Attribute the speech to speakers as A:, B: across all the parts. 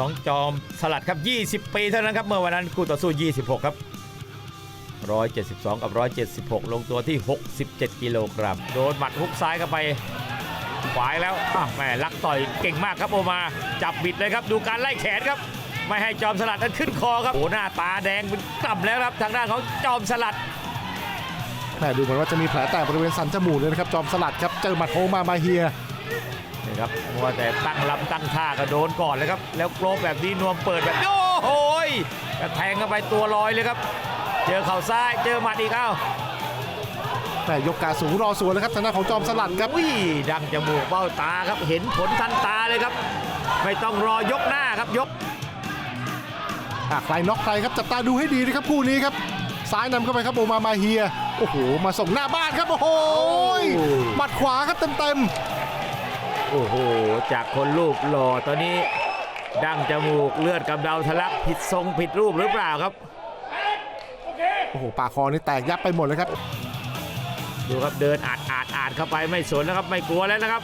A: น้องจอมสลัดครับ 20 ปีเท่านั้นครับ เมื่อวันนั้นคู่ต่อสู้ 26 ครับ 172 กับ 176 ลงตัวที่ 67 กิโลกรัมโดนหมัดฮุกซ้ายเข้าไป ขวายแล้วอะแม่ลักต่อยเก่งมากครับโอมา จับบิดเลยครับ ดูการไล่แขนครับ ไม่ให้จอมสลัดนั้นขึ้นคอครับโอ้หน้าตาแดงเป็นกล่ำแล้วครับ ทางด้านของจอมสลัด
B: แม่ดูเหมือนว่าจะมีแผลแตกบริเวณสันจมูกเลยนะครับจอมสลัดครับเจอหมัดโฮมามาเฮีย
A: ครับมัวแต่ตั้งลำตั้งท่าก็โดนก่อนเลยครับ แล้วโกรบแบบนี้นวมเปิดแบบโอ้โหยกระแทงเข้าไปตัวลอยเลยครับ เจอเข่าซ้ายเจอหมัดอีกเอ้า
B: แหม่ยกกาสูงรอสวนเลยครับทางด้านของจอมสลัดครับ
A: อุ้ยดังจมูกเบ้าตาครับเห็นผลทันตาเลยครับ ไม่ต้องรอยกหน้าครับยก
B: อะใครน็อกใครครับจับตาดูให้ดีนะครับคู่นี้ครับซ้ายนำเข้าไปครับโอมามาเฮีย โอ้โห มาส่งหน้าบ้านครับ โอ้โหยหมัดขวาครับเต็มเต็ม
A: โอ้โห จากคนรูปหล่อตอนนี้ ดังจมูกเลือดกำเดาทะลักผิดทรงผิดรูปหรือเปล่าครับ
B: ๆโอ้โห ปากคอนี่แตกยับไปหมดเลยครับ
A: ดูครับเดินอาดอาดอาดเข้าไปไม่สนนะครับไม่กลัวแล้วนะครับ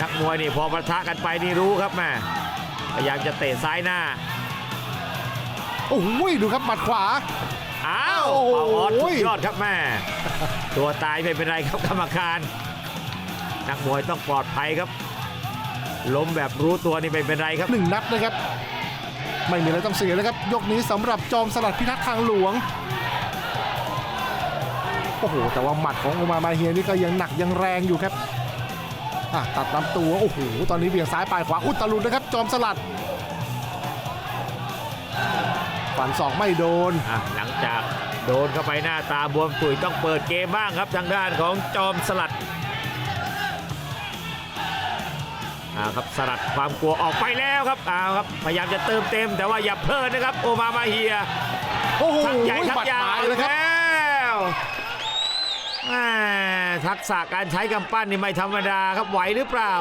A: นักมวยนี่พอประทะกันไปนี่รู้ครับแม่พยายามจะเตะซ้ายหน้า
B: โอ้โหดูครับหมัดขวา
A: อ้าว
B: โอ้โห
A: เป่าออสสุดยอดครับแม่ ตัวตายไม่เป็นไรครับกรรมการ นักมวยต้องปลอดภัยครับ ล้มแบบรู้ตัวนี่ไม่เป็นไรครับ
B: หนึ่งนับนะครับ ไม่มีอะไรต้องเสียนะครับ ยกนี้สำหรับจอมสลัดพิทักษ์ทางหลวง โอ้โห แต่ว่าหมัดของโอมามาเฮียนี่ก็ยังหนักยังแรงอยู่ครับอะตัดลำตัว โอ้โห ตอนนี้เบี่ยงซ้ายปลายขวา อุดตะลุนนะครับ จอมสลัด ฝันศอกไม่โดน
A: อะหลังจากโดนเข้าไปหน้าตาบวมตุ๋ยต้องเปิดเกมบ้างครับทางด้านของจอมสลัด อ่าครับสลัดความกลัวออกไปแล้วครับอ่าครับพยายามจะเติมเต็ม แต่ว่าอย่าเพลินนะครับ โอมามาเฮีย
B: โอ้โห
A: ทักใหญ่ทัก
B: หมัด
A: ยาว
B: หมายเลยครับ
A: แล้วแม่ทักษะการใช้กำปั้นนี่ไม่ธรรมดาครับไหวหรือเปล่า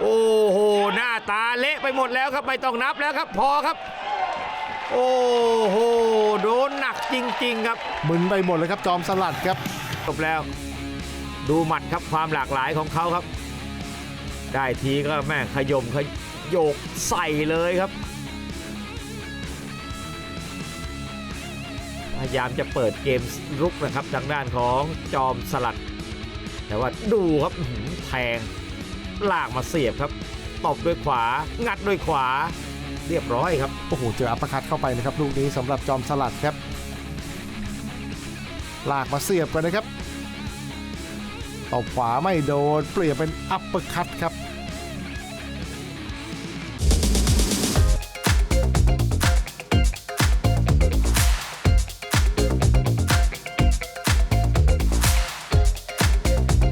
A: โอ้โหหน้าตาเละไปหมดแล้วครับไม่ต้องนับแล้วครับ พอครับ โอ้โหโดนหนักจริง ๆ ครับ
B: มึนไปหมดเลยครับจอมสลัดครับ
A: จบแล้ว ดูหมัดครับความหลากหลายของเขาครับ ได้ทีก็แม่งขยมขยโยกใส่เลยครับ พยายามจะเปิดเกมรุกนะครับทางด้านของจอมสลัด แต่ว่าดูครับแทงลากมาเสียบครับตบด้วยขวา งัดด้วยขวา เรียบร้อยครับ
B: โอ้โห เจออัปคัตเข้าไปนะครับลูกนี้สำหรับจอมสลัดครับ ลากมาเสียบกันนะครับตบขวาไม่โดนเปลี่ยนเป็นอัปคัตครับ